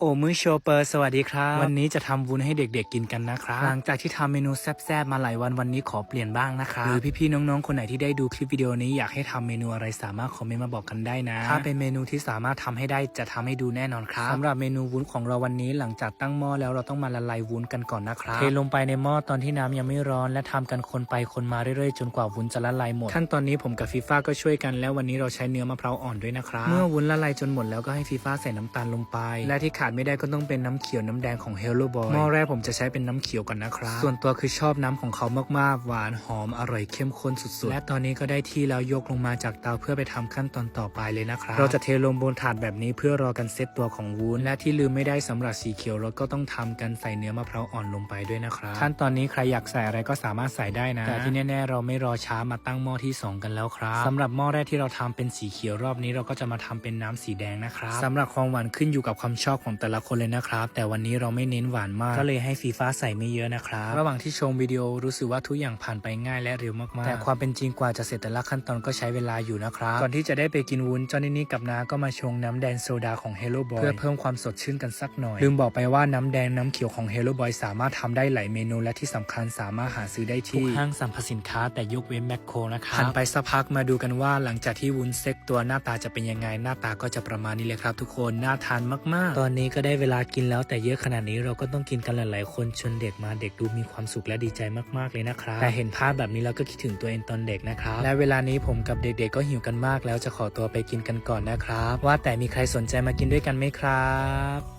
โอมือโชเปอร์สวัสดีครับ วันนี้จะทำวุ้นให้เด็กๆกินกันนะครับ หลังจากที่ทำเมนูแซ่บๆมาหลายวันวันนี้ขอเปลี่ยนบ้างนะครับหรือพี่ๆน้องๆคนไหนที่ได้ดูคลิปวิดีโอนี้อยากให้ทำเมนูอะไรสามารถคอมเมนต์มาบอกกันได้นะ ถ้าเป็นเมนูที่สามารถทำให้ได้จะทำให้ดูแน่นอนครับสำหรับเมนูวุ้นของเราวันนี้หลังจากตั้งหม้อแล้วเราต้องมาละลายวุ้นกันก่อนนะครับเทลงไปในหม้อตอนที่น้ำยังไม่ร้อน และทำกันคนไปคนมาเรื่อยๆจนกว่าวุ้นจะละลายหมดขั้นตอนนี้ผมกับฟีฟ่าก็ช่วยกันแล้ววันนี้เราใช้เนื้อมะพร้าวอ่อนด้วยนะครับเมื่อวุ้นละลายจนหมดแล้วก็ให้ฟีฟ่าใส่น้ำตาลลงไป และที่ขาดไม่ได้ก็ต้องเป็นน้ำเขียวน้ำแดงของ Hello Boy หม้อแรกผมจะใช้เป็นน้ำเขียวก่อนนะครับ ส่วนตัวคือชอบน้ำของเขามากๆ หวานหอมอร่อยเข้มข้นสุดๆ และตอนนี้ก็ได้ที่แล้วยกลงมาจากเตาเพื่อไปทำขั้นตอนต่อไปเลยนะครับ เราจะเทลงบนถาดแบบนี้เพื่อรอกันเซตตัวของวุ้นและที่ลืมไม่ได้สำหรับสีเขียวเราก็ต้องทำกันใส่เนื้อมะพร้าวอ่อนลงไปด้วยนะครับขั้นตอนนี้ใครอยากใส่อะไรก็สามารถใส่ได้นะแต่ที่แน่ๆเราไม่รอช้ามาตั้งหม้อที่สองกันแล้วครับสำหรับหม้อแรกที่เราทำเป็นสีเขียวรอบนี้เราก็จะมาทำเป็นน้ำสีแดงนะครับสำหรับความหวานขึ้นอยู่กับความชอบของแต่ละคนเลยนะครับ แต่วันนี้เราไม่เน้นหวานมาก ก็เลยให้ฟีฟ้าใส่ไม่เยอะนะครับ ระหว่างที่ชมวิดีโอรู้สึกว่าทุกอย่างผ่านไปง่ายและเร็วมากๆ แต่ความเป็นจริงกว่าจะเสร็จแต่ละขั้นตอนก็ใช้เวลาอยู่นะครับ ก่อนที่จะได้ไปกินวุ้นเจ้านี่นี่กับนาก็มาชงน้ำแดงโซดาของ Hello Boy เพื่อเพิ่มความสดชื่นกันสักหน่อย ลืมบอกไปว่าน้ำแดงน้ำเขียวของ Hello Boy สามารถทำได้หลายเมนูและที่สำคัญสามารถหาซื้อได้ที่ห้างสรรพสินค้าแต่ยกเว้นแมคโครนะครับหันไปสักพักมาดูกันว่าหลังจากที่วุ้นเซ็กตัวหน้าตาจะเป็นยังไงหน้าตาก็จะประมาณนี้เลยครับ ทุกคนน่าทานมากๆ ตอนนี้ก็ได้เวลากินแล้วแต่เยอะขนาดนี้เราก็ต้องกินกันหลาย ๆ คนชวนเด็กมาเด็กดูมีความสุขและดีใจมากๆเลยนะครับแต่เห็นภาพแบบนี้เราก็คิดถึงตัวเองตอนเด็กนะครับและเวลานี้ผมกับเด็ก ๆ ก็หิวกันมาก แล้วจะขอตัวไปกินกันก่อนนะครับ ว่าแต่มีใครสนใจมากินด้วยกันไหมครับ